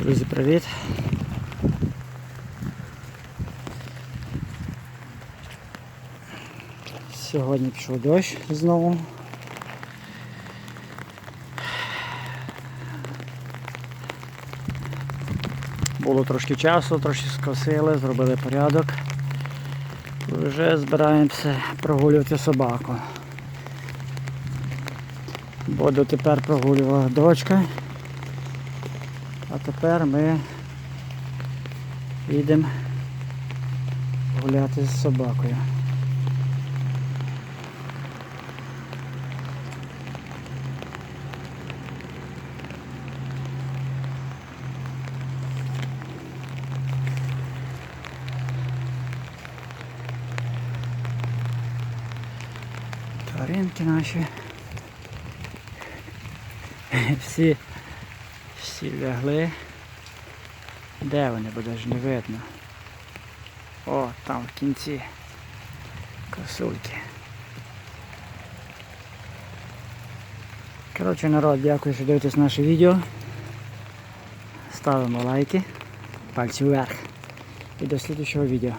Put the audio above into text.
Друзі, привіт! Сьогодні пішов дощ знову. Було трошки часу, трошки скосили, зробили порядок. Вже збираємося прогулювати собаку. Бо дотепер прогулювала дочка. А тепер ми йдемо гуляти з собакою. Тваринки наші. Всі, всі лягли. Де вони, бо навіть не видно. О, там в кінці косульки. Коротше, народ, дякую, що дивитесь наше відео. Ставимо лайки, пальці вверх. І до слідчого відео.